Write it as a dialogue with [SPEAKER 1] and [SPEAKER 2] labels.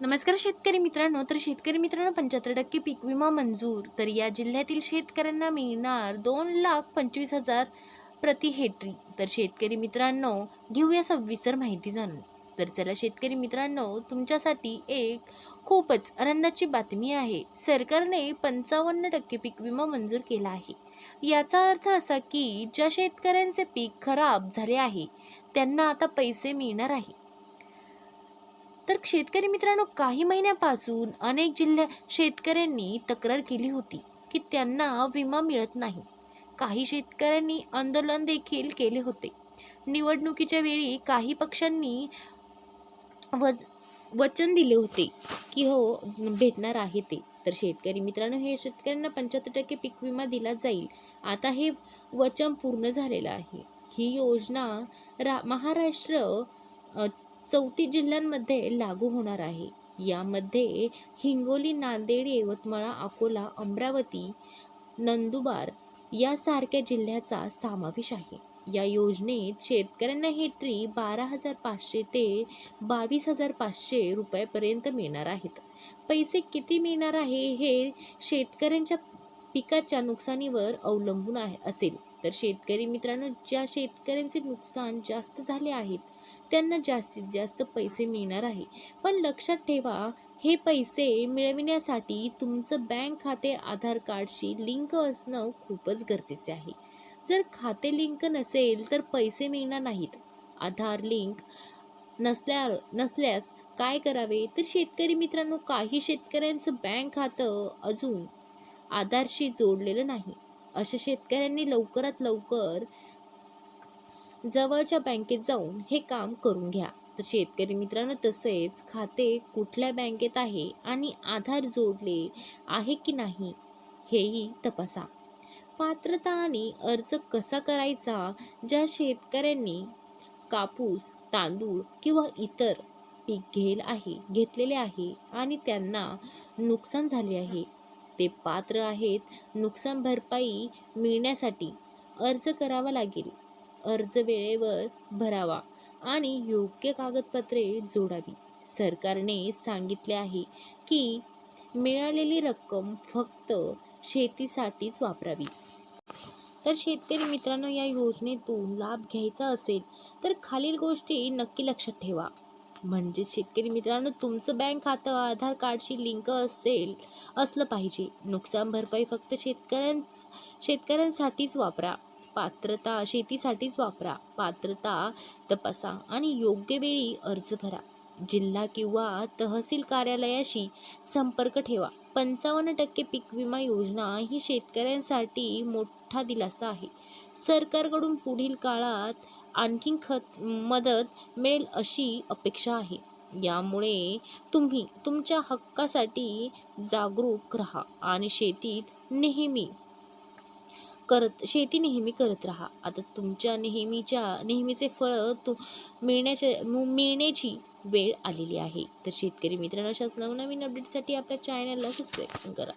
[SPEAKER 1] नमस्कार शेतकरी मित्रांनो. तर शेतकरी मित्रांनो पंच्याहत्तर टक्के पीक विमा मंजूर. तर या जिल्ह्यातील शेतकऱ्यांना मिळणार दोन लाख पंचवीस हजार प्रति हेक्टरी. तर शेतकरी मित्रांनो घेऊया सविस्तर माहिती जाणून. तर चला शेतकरी मित्रांनो तुमच्यासाठी एक खूपच आनंदाची बातमी आहे. सरकारने पंचावन्न टक्के पीक विमा मंजूर केला आहे. याचा अर्थ असा की ज्या शेतकऱ्यांचे पीक खराब झाले आहे त्यांना आता पैसे मिळणार आहे. तर शेतकरी मित्रांनो काही महिन्यापासून अनेक जिल्ह्या शेतकऱ्यांनी तक्रार केली होती की त्यांना विमा मिळत नाही. काही शेतकऱ्यांनी आंदोलन देखील केले होते. निवडणुकीच्या वेळी काही पक्षांनी वज वचन दिले होते की हो भेटणार आहे ते. तर शेतकरी मित्रांनो हे शेतकऱ्यांना पंच्याहत्तर टक्के पीक विमा दिला जाईल. आता हे वचन पूर्ण झालेलं आहे. ही योजना रा महाराष्ट्र चौतीस जिल्ह्यांमध्ये लागू होणार आहे. यामध्ये हिंगोली नांदेड यवतमाळ अकोला अमरावती नंदुबार यासारख्या जिल्ह्याचा समावेश आहे. या योजनेत शेतकऱ्यांना हेक्टरी बारा हजार पाचशे ते बावीस हजार पाचशे रुपयापर्यंत मिळणार आहेत. पैसे किती मिळणार आहे हे शेतकऱ्यांच्या पिकाच्या नुकसानीवर अवलंबून आहे असेल. तर शेतकरी मित्रांनो ज्या शेतकऱ्यांचे नुकसान जास्त झाले आहेत त्यांना जास्तीत जास्त पैसे मिळणार आहे. पण लक्षात ठेवा हे पैसे मिळविण्यासाठी तुमचं बँक खाते आधार कार्डशी लिंक असणं खूपच गरजेचे आहे. जर खाते लिंक नसेल तर पैसे मिळणार नाहीत. आधार लिंक नसल्या नसल्यास काय करावे? तर शेतकरी मित्रांनो काही शेतकऱ्यांचं बँक खातं अजून आधारशी जोडलेलं नाही. अशा शेतकऱ्यांनी लवकरात लवकर जवळच्या बँकेत जाऊन हे काम करून घ्या. तर शेतकरी मित्रांनो तसेच खाते कुठल्या बँकेत आहे आणि आधार जोडले आहे की नाही हेही तपासा. पात्रता आणि अर्ज कसा करायचा ज्या शेतकऱ्यांनी कापूस तांदूळ किंवा इतर पीक घेल आहे घेतलेले आहे आणि त्यांना नुकसान झाले आहे ते पात्र आहेत नुकसान भरपाई मिळण्यासाठी अर्ज करावा लागेल. अर्ज वेळेवर भरावा आणि योग्य कागदपत्रे जोडावी. सरकारने सांगितले आहे की मिळालेली रक्कम फक्त शेतीसाठीच वापरावी. तर शेतकरी मित्रांनो या योजनेतून लाभ घ्यायचा असेल तर खालील गोष्टी नक्की लक्षात ठेवा. म्हणजे शेतकरी मित्रांनो तुमचं बँक खातं आधार कार्डशी लिंक असेल असलं पाहिजे. नुकसान भरपाई फक्त शेतकऱ्यां शेतकऱ्यांसाठीच वापरा. पात्रता शेतीसाठीच वापरा. पात्रता तपासा आणि योग्य वेळी अर्ज भरा. जिल्हा किंवा तहसील कार्यालयाशी संपर्क ठेवा. पंचावन्न टक्के पीक विमा योजना ही शेतकऱ्यांसाठी मोठा दिलासा आहे. सरकारकडून पुढील काळात आणखीन खत मदत मिळेल अशी अपेक्षा आहे. यामुळे तुम्ही तुमच्या हक्कासाठी जागरूक राहा आणि शेतीत नेहमी करत शेती नेहमी करत राहा. आता तुमच्या नेहमीच्या नेहमीचे फळं तु मिळण्याच्या मिळण्याची वेळ आलेली आहे. तर शेतकरी मित्रांनो अशाच नवनवीन अपडेटसाठी आपल्या चॅनलला सबस्क्राईब करा.